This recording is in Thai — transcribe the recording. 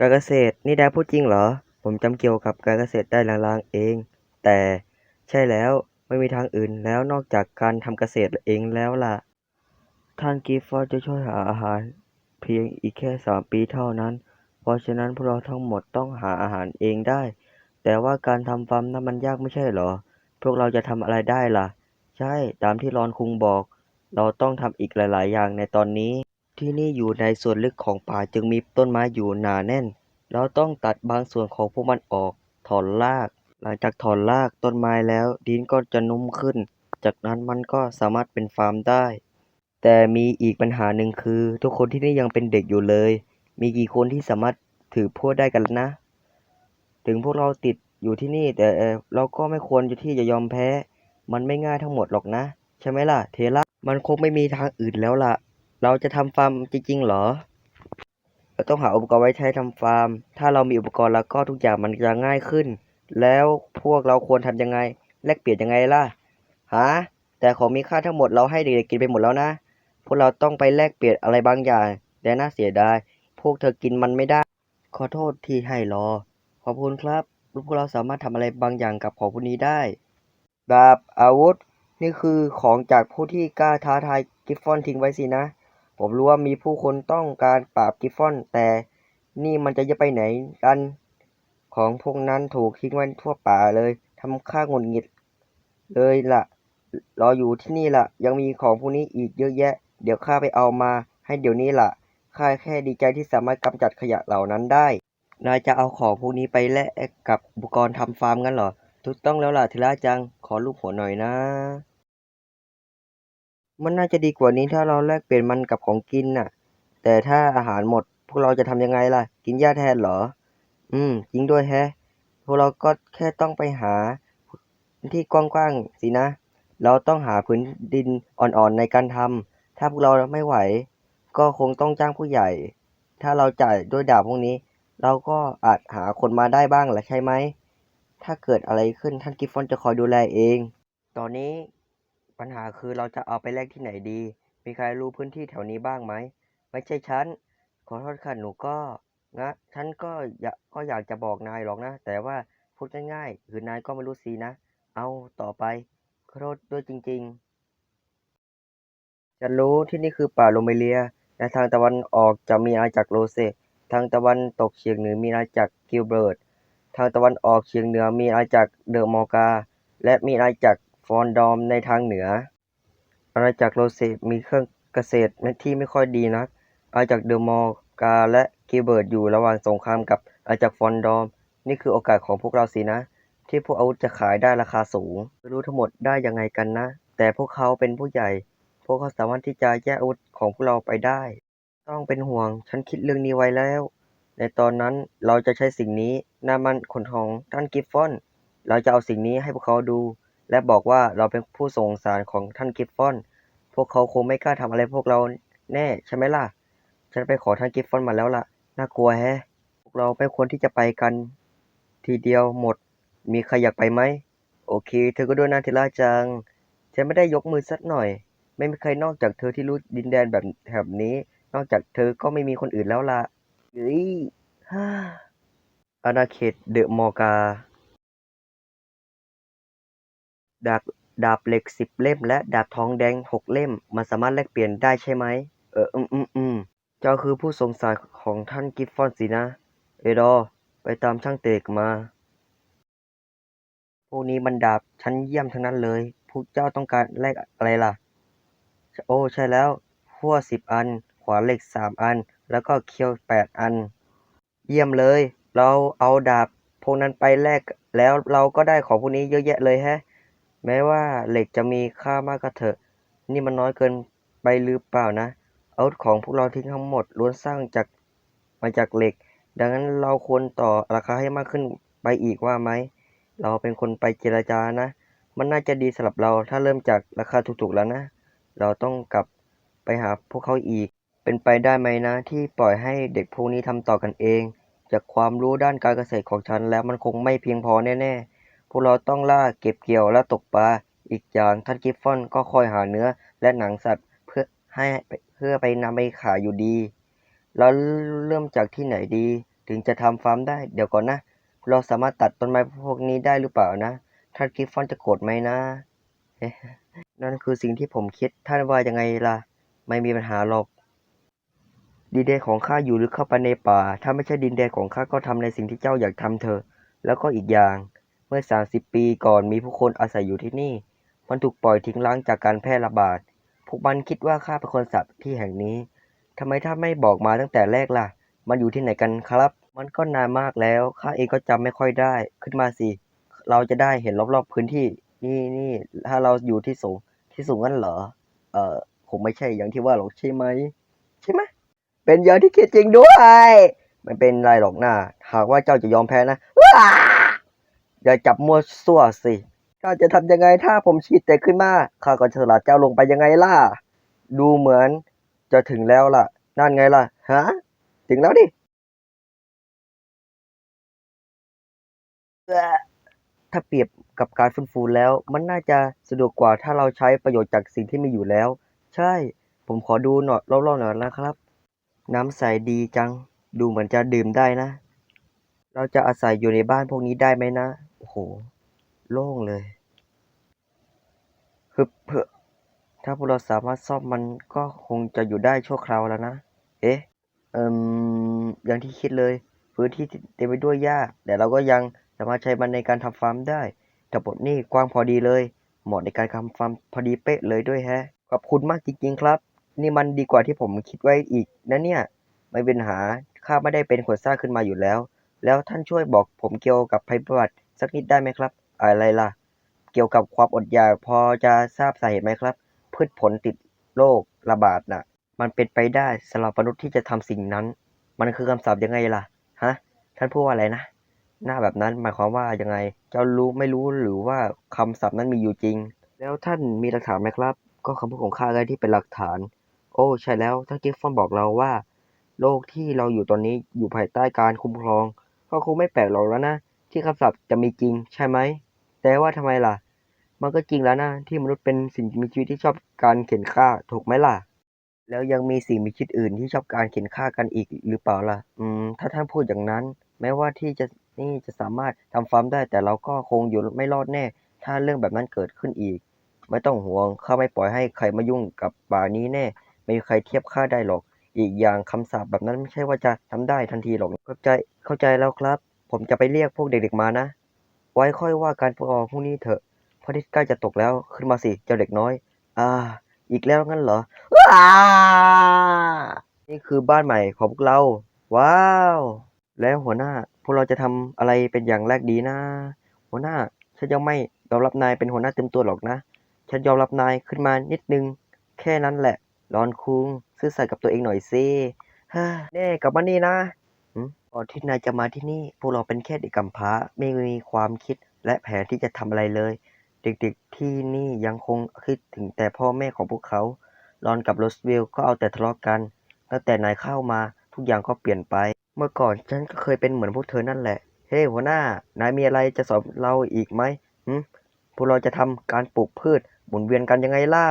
การเกษตรนี่แดพูดจริงเหรอ ผมจำเกี่ยวกับการเกษตรได้ลางๆเอง แต่ใช่แล้วไม่มีทางอื่นแล้วนอกจากการทำเกษตรเองแล้วล่ะ ท่านกิฟฟอร์จะช่วยหาอาหาร เพียงอีกแค่สามปีเท่านั้น เพราะฉะนั้นพวกเราทั้งหมดต้องหาอาหารเองได้ แต่ว่าการทำฟาร์มนั้นมันยากไม่ใช่เหรอ พวกเราจะทำอะไรได้ล่ะ ใช่ตามที่รอนคุงบอก เราต้องทำอีกหลาย ๆ อย่างในตอนนี้ ที่นี่อยู่ในส่วนลึกของป่าจึงมีต้นไม้อยู่หนาแน่น เราต้องตัดบางส่วนของพวกมันออก ถอนราก หลังจากถอนรากต้นไม้แล้ว ดินก็จะนุ่มขึ้น จากนั้นมันก็สามารถเป็นฟาร์มได้ แต่มีอีกปัญหาหนึ่งคือ ทุกคนที่นี่ยังเป็นเด็กอยู่เลย มีกี่คนที่สามารถถือพวดได้กันนะ ถึงพวกเราติดอยู่ที่นี่แต่เราก็ไม่ควรที่จะยอมแพ้ มันไม่ง่ายทั้งหมดหรอกนะ ใช่ไหมล่ะ เทระมันคงไม่มีทางอื่นแล้วล่ะ เราจะทำฟาร์มจริงๆเหรอ เราต้องหาอุปกรณ์ไว้ใช้ทำฟาร์ม ถ้าเรามีอุปกรณ์แล้วก็ทุกอย่างมันจะง่ายขึ้น แล้วพวกเราควรทำยังไง แลกเปลี่ยนยังไงล่ะ ฮะ แต่ของมีค่าทั้งหมดเราให้เด็กๆกินไปหมดแล้วนะ พวกเราต้องไปแลกเปลี่ยนอะไรบางอย่างแต่น่าเสียดาย พวกเธอกินมันไม่ได้ ขอโทษที่ให้รอ ขอบคุณครับ พวกเราสามารถทำอะไรบางอย่างกับของพวกนี้ได้ดาบอาวุธ นี่คือของจากผู้ที่กล้าท้าทายกิฟฟอนทิ้งไว้สินะ ผมรู้ว่ามีผู้คนต้องการปราบกิฟฟอน แต่นี่มันจะจะไปไหนกัน ของพวกนั้นถูกทิ้งไว้ทั่วป่าเลยทำข้าหงุดหงิดเลยล่ะ รออยู่ที่นี่ล่ะ ยังมีของพวกนี้อีกเยอะแยะ เดี๋ยวข้าไปเอามาให้เดี๋ยวนี้ล่ะข้าแค่ดีใจที่สามารถกำจัดขยะเหล่านั้นได้ นายจะเอาของพวกนี้ไปแลกกับอุปกรณ์ทำฟาร์มกันเหรอ ถูกต้องแล้วล่ะทีละจัง ขอลูกหัวหน่อยนะ มันน่าจะดีกว่านี้ถ้าเราแลกเปลี่ยนมันกับของกินน่ะ แต่ถ้าอาหารหมด พวกเราจะทำยังไงล่ะ กินหญ้าแทนเหรอ อืม จริงด้วยแฮะ พวกเราก็แค่ต้องไปหาที่กว้างๆสินะ เราต้องหาพื้นดินอ่อนๆในการทำ ถ้าพวกเราไม่ไหว ก็คงต้องจ้างผู้ใหญ่ ถ้าเราจ่ายด้วยดาบพวกนี้ เราก็อาจหาคนมาได้บ้างแหละใช่ไหม ถ้าเกิดอะไรขึ้นท่านกิฟฟอนจะคอยดูแลเอง ตอนนี้ ปัญหาคือเราจะเอาไปแลกที่ไหนดี มีใครรู้พื้นที่แถวนี้บ้างไหม ไม่ใช่ฉัน ขอโทษค่ะหนูก็นะฉันก็อยากก็อยากจะบอกนายหรอกนะ แต่ว่าพูดง่ายๆ คือนายก็ไม่รู้สินะ เอาต่อไปขอโทษด้วยจริงๆฉันรู้ที่นี่คือป่าโรเมเลีย และทางตะวันออกจะมีอาณาจักรโรเซ ทางตะวันตกเฉียงเหนือมีอาณาจักรกิลเบิร์ต ทางตะวันออกเฉียงเหนือมีอาณาจักรเดอะมอร์กา และมีอาณาจักร ฟอนดอมในทางเหนือ อาณาจักรโรเซมีเครื่องเกษตรที่ไม่ค่อยดีนัก อาณาจักรเดอมอร์กาและกิเบิร์ตอยู่ระหว่างสงครามกับอาณาจักรฟอนดอม นี่คือโอกาสของพวกเราสินะ ที่พวกอาวุธจะขายได้ราคาสูง ไม่รู้ทั้งหมดได้ยังไงกันนะ แต่พวกเขาเป็นผู้ใหญ่ พวกเขาสามารถที่จะแยกอาวุธของพวกเราไปได้ ต้องเป็นห่วง ฉันคิดเรื่องนี้ไว้แล้ว ในตอนนั้นเราจะใช้สิ่งนี้นามันขนของท่านกิฟฟอน เราจะเอาสิ่งนี้ให้พวกเขาดู และบอกว่าเราเป็นผู้ส่งสารของท่านกิฟฟอน พวกเขาคงไม่กล้าทำอะไรพวกเราแน่ใช่ไหมล่ะ ฉันไปขอท่านกิฟฟอนมาแล้วล่ะ น่ากลัวแฮะ พวกเราไม่ควรที่จะไปกัน ทีเดียวหมด มีใครอยากไปไหม โอเค เธอก็ด้วยนะเทล่าจัง ฉันไม่ได้ยกมือสักหน่อย ไม่มีใครนอกจากเธอที่รู้ดินแดนแบบแบบนี้ นอกจากเธอก็ไม่มีคนอื่นแล้วล่ะเฮ้ยอาณาเขตเดอะมอร์กา ดาบดาบเหล็กสิบเล่ม และดาบทองแดงหกเล่ม มันสามารถแลกเปลี่ยนได้ใช่ไหม เออ อืมอืมอืมเจ้าคือผู้สงสารของท่านกิฟฟอนสินะ เอดอ ไปตามช่างเตกมา พวกนี้มันดาบชั้นเยี่ยมทั้งนั้นเลย พวกเจ้าต้องการแลกอะไรล่ะ โอ้ ใช่แล้ว พั่วสิบอัน ขวานเหล็กสามอัน แล้วก็เคียวแปดอัน เยี่ยมเลย เราเอาดาบพวกนั้นไปแลก แล้วเราก็ได้ของพวกนี้เยอะแยะเลยแฮะ แม้ว่าเหล็กจะมีค่ามากก็เถอะ นี่มันน้อยเกินไปหรือเปล่านะ อาวุธของพวกเราทิ้งทั้งหมดล้วนสร้างจากมาจากเหล็ก ดังนั้นเราควรต่อราคาให้มากขึ้นไปอีกว่าไหม เราเป็นคนไปเจรจานะ มันน่าจะดีสำหรับเราถ้าเริ่มจากราคาถูกๆแล้วนะ เราต้องกลับไปหาพวกเขาอีก เป็นไปได้ไหมนะ ที่ปล่อยให้เด็กพวกนี้ทำต่อกันเอง จากความรู้ด้านการเกษตรของฉันแล้วมันคงไม่เพียงพอแน่ๆ พวกเราต้องล่าเก็บเกี่ยวและตกปลา อีกอย่างท่านกิฟฟอนก็คอยหาเนื้อและหนังสัตว์เพื่อให้เพื่อไปนำไปขายอยู่ดี เราเริ่มจากที่ไหนดี ถึงจะทำฟาร์มได้เดี๋ยวก่อนนะ เราสามารถตัดต้นไม้พวกนี้ได้หรือเปล่านะ ท่านกิฟฟอนจะโกรธไหมนะ นั่นคือสิ่งที่ผมคิดท่านว่ายังไงล่ะ ไม่มีปัญหาหรอกดินแดนของข้าอยู่ลึกเข้าไปในป่า ถ้าไม่ใช่ดินแดนของข้าก็ทำในสิ่งที่เจ้าอยากทำเถอะ แล้วก็อีกอย่าง เมื่อ 30 ปีก่อนมีผู้คนอาศัยอยู่ที่นี่ มันถูกปล่อยทิ้งร้างจากการแพร่ระบาด พวกมันคิดว่าข้าเป็นคนสัตว์ที่แห่งนี้ ทำไมท่าไม่บอกมาตั้งแต่แรกล่ะ มันอยู่ที่ไหนกันครับ มันก็นานมากแล้ว ข้าเองก็จำไม่ค่อยได้ ขึ้นมาสิ เราจะได้เห็นรอบๆพื้นที่ นี่นี่ ถ้าเราอยู่ที่สูง ที่สูงงั้นเหรอ เอ่อคงไม่ใช่อย่างที่ว่าหรอกใช่ไหม ใช่ไหม เป็นอย่างที่คิดจริงด้วยไม่เป็นไรหรอกนะหากว่าเจ้าจะยอมแพ้นะว้า อย่าจับมั่วซั่วสิเจ้าจะทำยังไงถ้าผมฉีดแต่ขึ้นมาข้าก็จะสลัดเจ้าลงไปยังไงล่ะ ดูเหมือนจะถึงแล้วล่ะ นั่นไงล่ะ ฮะ ถึงแล้วดิถ้าเปรียบกับการฟื้นฟูแล้ว มันน่าจะสะดวกกว่าถ้าเราใช้ประโยชน์จากสิ่งที่มีอยู่แล้ว ใช่ ผมขอดูหน่อยรอบๆหน่อยนะครับ น้ำใสดีจัง ดูเหมือนจะดื่มได้นะ เราจะอาศัยอยู่ในบ้านพวกนี้ได้ไหมนะ โอ้โห โล่งเลยฮึบเพอถ้าพวกเราสามารถซ่อมมันก็คงจะอยู่ได้ชั่วคราวแล้วนะ เอ๊ะ เอ่มอย่างที่คิดเลย พื้นที่เต็มไปด้วยหญ้า แต่เราก็ยังสามารถใช้มันในการทำฟาร์มได้ทั้งหมดนี่กว้างพอดีเลย เหมาะในการทำฟาร์มพอดีเป๊ะเลยด้วยแฮะ ขอบคุณมากจริงๆครับ นี่มันดีกว่าที่ผมคิดไว้อีกนะเนี่ย ไม่เป็นหา ข้าไม่ได้เป็นคนสร้างขึ้นมาอยู่แล้ว แล้วท่านช่วยบอกผมเกี่ยวกับภัยพิบัติ สักนิดได้ไหมครับ อะไรล่ะ เกี่ยวกับความอดอยากพอจะทราบสาเหตุไหมครับ พืชผลติดโรคระบาดน่ะ มันเป็นไปได้สำหรับมนุษย์ที่จะทำสิ่งนั้น มันคือคำสาปยังไงล่ะ ฮะ ท่านพูดว่าอะไรนะ หน้าแบบนั้นหมายความว่ายังไง เจ้ารู้ไม่รู้หรือว่าคำศัพท์นั้นมีอยู่จริง แล้วท่านมีหลักฐานไหมครับ ก็คำพูดของข้าเลยที่เป็นหลักฐาน โอ้ ใช่แล้ว ท่านกิฟฟอนบอกเราว่า โลกที่เราอยู่ตอนนี้อยู่ภายใต้การคุ้มครอง ก็คงไม่แปลกหรอกแล้วนะ ที่คำศัพท์จะมีจริงใช่ไหม แต่ว่าทำไมล่ะ มันก็จริงแล้วนะ ที่มนุษย์เป็นสิ่งมีชีวิตที่ชอบการเข็นฆ่าถูกไหมล่ะ แล้วยังมีสิ่งมีชีวิตอื่นที่ชอบการเข็นฆ่ากันอีกหรือเปล่าล่ะ อืม ถ้าท่านพูดอย่างนั้น แม้ว่าที่จะนี่จะสามารถทำฟาร์มได้ แต่เราก็คงอยู่ไม่รอดแน่ ถ้าเรื่องแบบนั้นเกิดขึ้นอีก ไม่ต้องห่วงข้าไม่ปล่อยให้ใครมายุ่งกับป่านี้แน่ ไม่มีใครเทียบข้าได้หรอก อีกอย่างคำสาปแบบนั้นไม่ใช่ว่าจะทำได้ทันทีหรอกเข้าใจเข้าใจแล้วครับ ผมจะไปเรียกพวกเด็กๆมานะ ไว้ค่อยว่าการพวกเราพรุ่งนี้เถอะเพราะที่ใกล้จะตกแล้ว ขึ้นมาสิเจ้าเด็กน้อย อ่า อีกแล้วงั้นเหรอว้านี่คือบ้านใหม่ของพวกเรา ว้าว แล้วหัวหน้า พวกเราจะทำอะไรเป็นอย่างแรกดีนะ หัวหน้า ฉันยังไม่ยอมรับนายเป็นหัวหน้าเต็มตัวหรอกนะ ฉันยอมรับนายขึ้นมานิดนึง แค่นั้นแหละ รอนคุง ซื่อสัตย์กับตัวเองหน่อยสิฮ่าแน่กลับมานี่นะ ก่อนที่นายจะมาที่นี่ พวกเราเป็นแค่เด็กกำพร้า ไม่มีความคิดและแผนที่จะทำอะไรเลย เด็กๆที่นี่ยังคงคิดถึงแต่พ่อแม่ของพวกเขา รอนกับโรสวิลก็เอาแต่ทะเลาะกัน ตั้งแต่นายเข้ามาทุกอย่างก็เปลี่ยนไป เมื่อก่อนฉันก็เคยเป็นเหมือนพวกเธอนั่นแหละ เฮ้หัวหน้า นายมีอะไรจะสอนเราอีกไหมหึพวกเราจะทำการปลูกพืชหมุนเวียนกันยังไงล่ะ